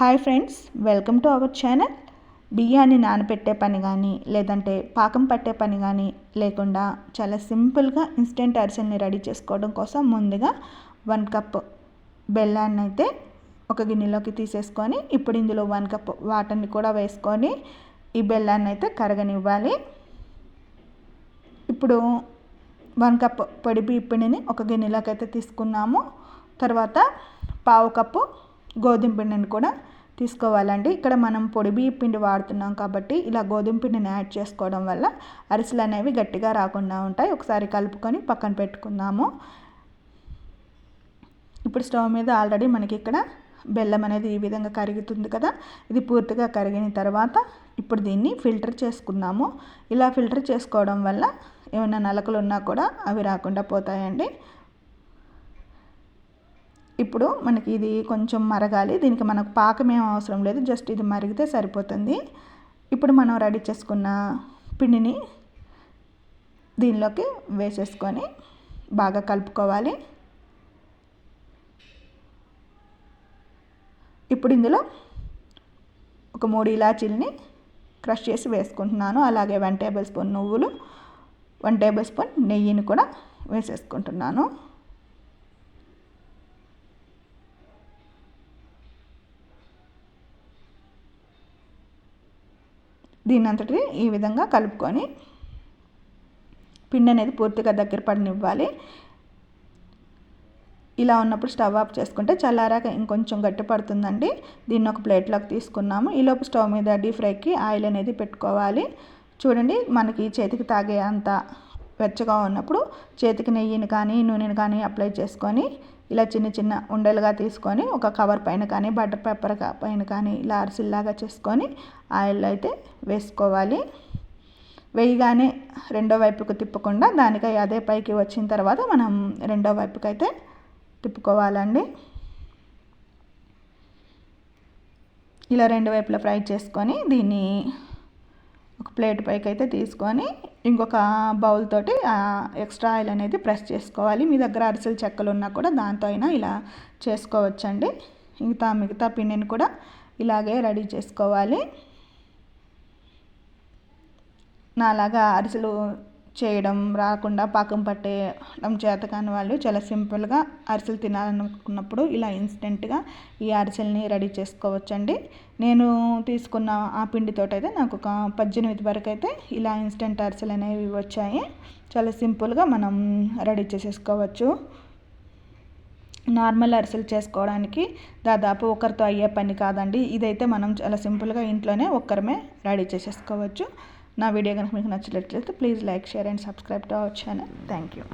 Hi friends welcome to our channel. బియ్యాన్ని నానబెట్టే పని కానీ లేదంటే పాకం పట్టే పని కానీ లేకుండా చాలా సింపుల్గా ఇన్స్టెంట్ అరిసెల్ని రెడీ చేసుకోవడం కోసం ముందుగా వన్ కప్ బెల్లాన్ని అయితే ఒక గిన్నెలోకి తీసేసుకొని ఇప్పుడు ఇందులో వన్ కప్ వాటర్ని కూడా వేసుకొని ఈ బెల్లాన్ని అయితే కరగనివ్వాలి. ఇప్పుడు వన్ కప్ పొడి బియ్య ఒక గిన్నెలోకి అయితే తీసుకున్నాము. తర్వాత పావు కప్పు గోధుమ పిండిని కూడా తీసుకోవాలండి. ఇక్కడ మనం పొడి బియ్య పిండి వాడుతున్నాం కాబట్టి ఇలా గోధుమ పిండిని యాడ్ చేసుకోవడం వల్ల అరిసెలు అనేవి గట్టిగా రాకుండా ఉంటాయి. ఒకసారి కలుపుకొని పక్కన పెట్టుకుందాము. ఇప్పుడు స్టవ్ మీద ఆల్రెడీ మనకి ఇక్కడ బెల్లం అనేది ఈ విధంగా కరుగుతుంది కదా. ఇది పూర్తిగా కరిగిన తర్వాత ఇప్పుడు దీన్ని ఫిల్టర్ చేసుకుందాము. ఇలా ఫిల్టర్ చేసుకోవడం వల్ల ఏమైనా నలకలు ఉన్నా కూడా అవి రాకుండా పోతాయండి. ఇప్పుడు మనకి ఇది కొంచెం మరగాలి. దీనికి మనకు పాకం ఏం అవసరం లేదు. జస్ట్ ఇది మరిగితే సరిపోతుంది. ఇప్పుడు మనం రెడీ చేసుకున్న పిండిని దీనిలోకి వేసేసుకొని బాగా కలుపుకోవాలి. ఇప్పుడు ఇందులో ఒక మూడు ఇలాచీలని క్రష్ చేసి వేసుకుంటున్నాను. అలాగే వన్ టేబుల్ స్పూన్ నువ్వులు వన్ టేబుల్ స్పూన్ నెయ్యిని కూడా వేసేసుకుంటున్నాను. దీని అంతటి ఈ విధంగా కలుపుకొని పిండి అనేది పూర్తిగా దగ్గర పడినివ్వాలి. ఇలా ఉన్నప్పుడు స్టవ్ ఆఫ్ చేసుకుంటే చల్లారాక ఇంకొంచెం గట్టి పడుతుందండి. దీన్ని ఒక ప్లేట్లోకి తీసుకున్నాము. ఈలోపు స్టవ్ మీద డీప్ ఫ్రైకి ఆయిల్ అనేది పెట్టుకోవాలి. చూడండి మనకి చేతికి తాగే అంత వెచ్చగా ఉన్నప్పుడు చేతికి నెయ్యిని కానీ నూనెని కానీ అప్లై చేసుకొని ఇలా చిన్న చిన్న ఉండలుగా తీసుకొని ఒక కవర్ పైన కానీ బటర్ పేపర్ పైన కానీ ఇలా అరిసిల్లాగా చేసుకొని ఆయిల్ అయితే వేసుకోవాలి. వేయగానే రెండో వైపుకు తిప్పకుండా దానికై అదే పైకి వచ్చిన తర్వాత మనం రెండో వైపుకి అయితే తిప్పుకోవాలండి. ఇలా రెండు వైపులా ఫ్రై చేసుకొని దీన్ని ప్లేట్ పైకి అయితే తీసుకొని ఇంకొక బౌల్ తోటి ఎక్స్ట్రా ఆయిల్ అనేది ప్రెస్ చేసుకోవాలి. మీ దగ్గర అరిసెలు చెక్కలు ఉన్నా కూడా దాంతో అయినా ఇలా చేసుకోవచ్చండి. మిగతా మిగతా పిండిని కూడా ఇలాగే రెడీ చేసుకోవాలి. నాలాగా అరిసెలు చేయడం రాకుండా పాకం పట్టేయడం చేత కాని వాళ్ళు చాలా సింపుల్గా అరిసెలు తినాలనుకున్నప్పుడు ఇలా ఇన్స్టెంట్గా ఈ అరిసెల్ని రెడీ చేసుకోవచ్చండి. నేను తీసుకున్న ఆ పిండితో అయితే నాకు ఒక పద్దెనిమిది వరకు అయితే ఇలా ఇన్స్టెంట్ అరిసెలు అనేవి వచ్చాయి. చాలా సింపుల్గా మనం రెడీ చేసేసుకోవచ్చు. నార్మల్ అరిసెలు చేసుకోవడానికి దాదాపు ఒకరితో అయ్యే పని కాదండి. ఇదైతే మనం చాలా సింపుల్గా ఇంట్లోనే ఒక్కరమే రెడీ చేసేసుకోవచ్చు. నా వీడియో కనుక మీకు నచ్చినట్లయితే please like share and subscribe to our channel. Thank you.